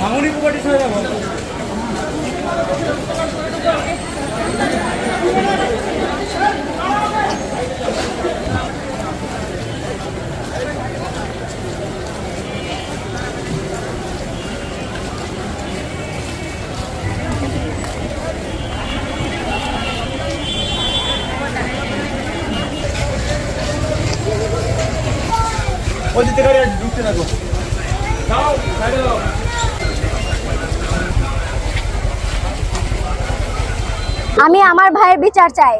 মামুনি property ছেড়ে যাব? দিতে ঢুকতে থাকো। দাও যাও আমি আমার ভাইয়ের বিচার চাই।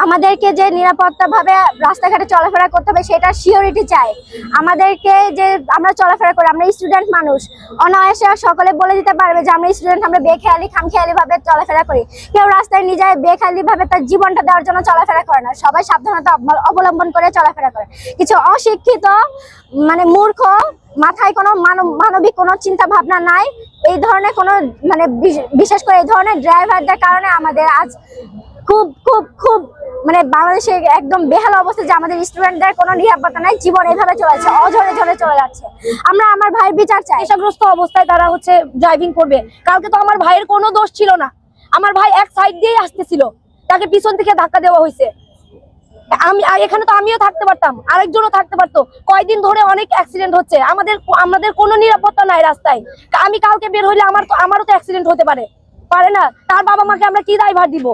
আমাদেরকে যে নিরাপত্তা ভাবে রাস্তাঘাটে চলাফেরা করতে হবে, সেটা সিওরিটি চাই। আমাদেরকে যে আমরা চলাফেরা করি, আমরা স্টুডেন্ট মানুষ, অনায়াসে সকলে বলে দিতে পারবে যে আমরা স্টুডেন্ট আমরা বেখেয়ালি খামখেয়ালি ভাবে চলাফেরা করি। কেউ রাস্তায় নিজে বেখেয়ালি ভাবে তার জীবনটা দেওয়ার জন্য চলাফেরা করে না। সবাই সাবধানতা অবলম্বন করে চলাফেরা করে। কিছু অশিক্ষিত মানে মূর্খ, মাথায় কোনো মানব- মানবিক কোনো চিন্তা ভাবনা নাই, এই ধরনের কোনো মানে বিশ- বিশেষ করে এই ধরনের ড্রাইভারদের কারণে আমাদের আজ খুব খুব খুব মানে বাংলাদেশে একদম বেহাল অবস্থা যে আমাদের স্টুডেন্টদের কোনো নিরাপত্তা নাই, জীবন এইভাবে চলেছে অঝরে ঝরে চলে যাচ্ছে। আমরা আমার ভাইয়ের বিচার চাই। নেশাগ্রস্ত অবস্থায় তারা হচ্ছে ড্রাইভিং করবে। কালকে তো আমার ভাইয়ের কোনো দোষ ছিল না। আমার ভাই এক সাইড দিয়েই আসতেছিল। তাকে পিছন থেকে ধাক্কা দেওয়া হয়েছে। আমি এখানে তো আমিও থাকতে পারতাম, আরেকজনও থাকতে পারতো। কয়দিন ধরে অনেক অ্যাক্সিডেন্ট হচ্ছে। আমাদের আমাদের কোনো নিরাপত্তা নাই রাস্তায়। আমি কালকে বের হইলে আমার তো, আমারও তো অ্যাক্সিডেন্ট হতে পারে। পারে না। তার বাবা মাকে আমরা কি দায়ভার দিব?